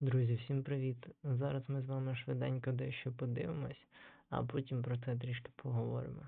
Друзі, всім привіт! Зараз ми з вами швиденько дещо подивимось, а потім про це трішки поговоримо.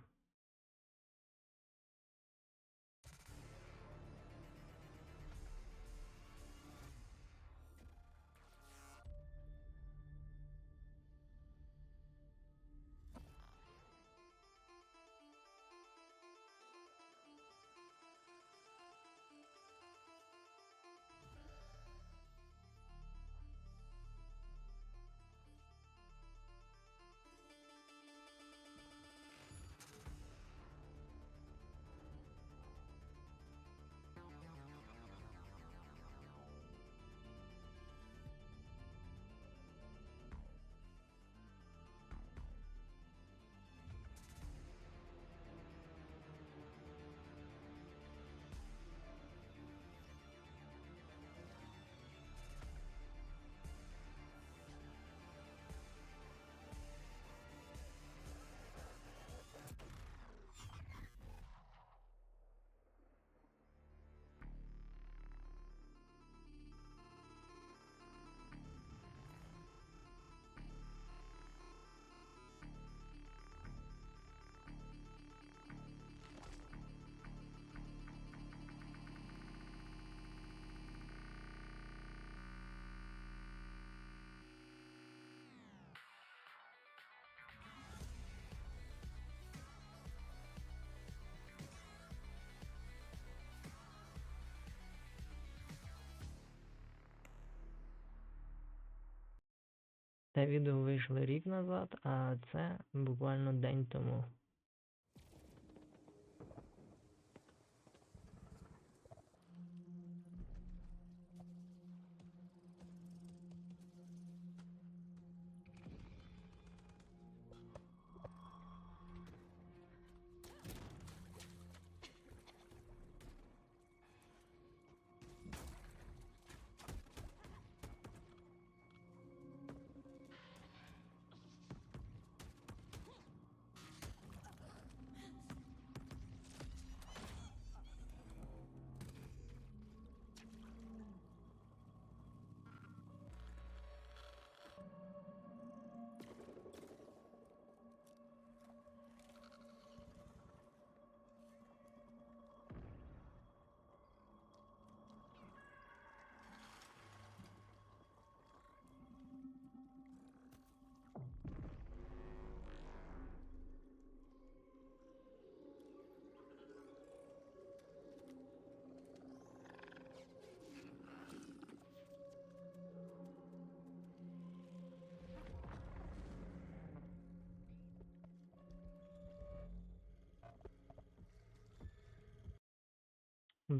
Це відео вийшло рік назад, а це буквально день тому.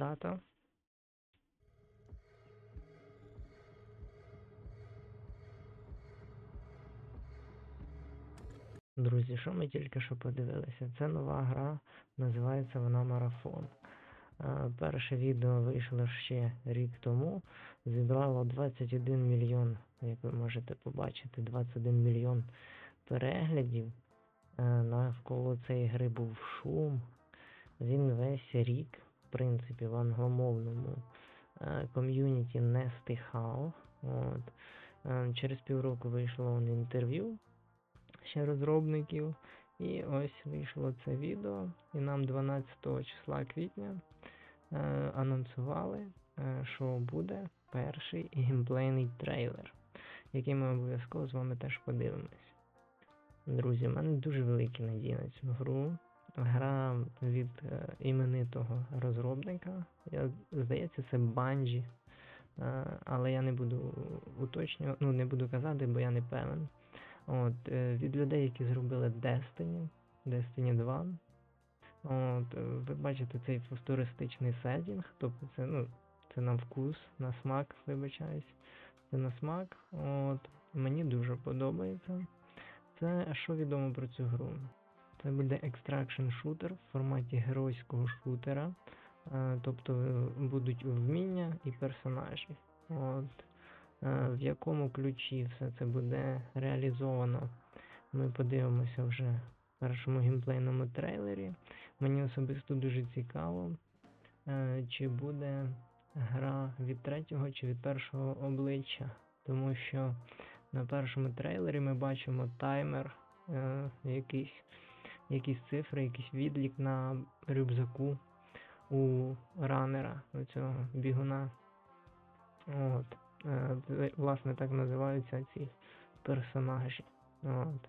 Дата. Друзі, що ми тільки що подивилися? Це нова гра, називається вона Марафон. Е, Перше відео вийшло ще рік тому. Зібрало 21 мільйон, як ви можете побачити, 21 мільйон переглядів. Е, Навколо цієї гри був шум. Він весь рік, принципі, в англомовному е, ком'юніті не стихав. От. Е, Через півроку вийшло інтерв'ю ще розробників. І ось вийшло це відео. І нам 12 числа квітня е, анонсували, е, що буде перший геймплейний трейлер, який ми обов'язково з вами теж подивимось. Друзі, в мене дуже великі надії на цю гру. Гра від е, іменитого розробника. Я, здається, це Bungie. Е, але я не буду уточнювати, ну не буду казати, бо я не певен. От, е, від людей, які зробили Destiny, Destiny 2. От, ви бачите цей футуристичний сеттінг, тобто це, ну, це на вкус, на смак, вибачаюсь. Це на смак. От, мені дуже подобається. Це що відомо про цю гру? Це буде extraction шутер в форматі геройського шутера. Е, Тобто е, будуть вміння і персонажі. От. Е, В якому ключі все це буде реалізовано, ми подивимося вже в першому геймплейному трейлері. Мені особисто дуже цікаво, чи буде гра від третього чи від першого обличчя. тому що на першому трейлері ми бачимо таймер, якийсь, якісь цифри, якийсь відлік на рюкзаку у ранера, у цього бігуна. От. Е, власне, так називаються ці персонажі. От.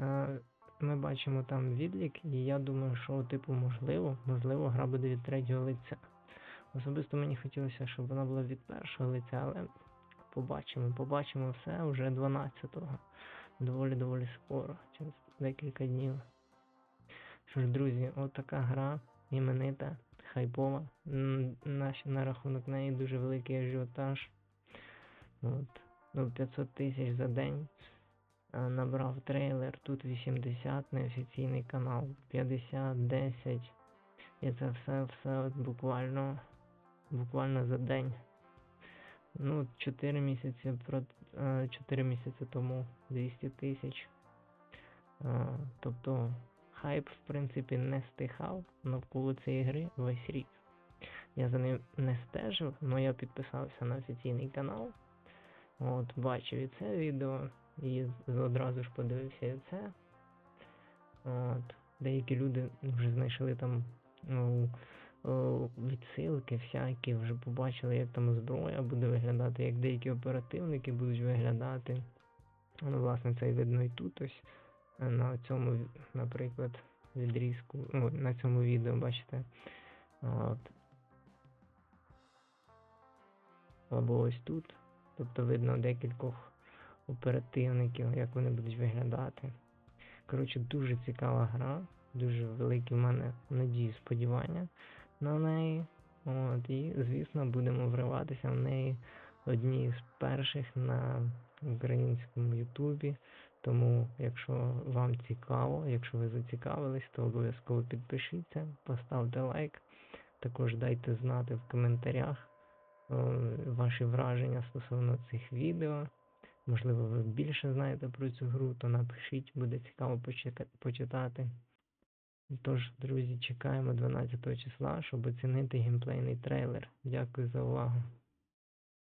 Е, ми бачимо там відлік, і я думаю, що, типу, можливо, можливо, гра буде від третього лиця. Особисто мені хотілося, щоб вона була від першого лиця, але побачимо, побачимо все вже 12-го. Доволі-доволі скоро, через декілька днів. Що ж, друзі, от така гра іменита, хайпова. М, На, рахунок неї дуже великий ажіотаж. От. Ну, 500 тисяч за день. Е, Набрав трейлер, тут 80, неофіційний канал, 50, 10. І це все, все от буквально, буквально за день. Ну, 4 місяці, про, 4 місяці тому 200 тисяч. Е, Тобто хайп, в принципі, не стихав навколо цієї гри весь рік. Я за ним не стежив, але я підписався на офіційний канал. От, бачив і це відео, і одразу ж подивився і це. От, деякі люди вже знайшли там ну, відсилки всякі, вже побачили, як там зброя буде виглядати, як деякі оперативники будуть виглядати. Ну, власне, це видно і тут ось на цьому, наприклад, відрізку, ну, на цьому відео, бачите. От. Або ось тут. Тобто видно декількох оперативників, як вони будуть виглядати. Коротше, дуже цікава гра, дуже великі в мене надії, сподівання на неї. От, і, звісно, будемо вриватися в неї одні з перших на українському Ютубі. Тому, якщо вам цікаво, якщо ви зацікавились, то обов'язково підпишіться, поставте лайк. Також дайте знати в коментарях е, ваші враження стосовно цих відео. Можливо, ви більше знаєте про цю гру, то напишіть, буде цікаво почитати. Тож, друзі, чекаємо 12 числа, щоб оцінити геймплейний трейлер. Дякую за увагу.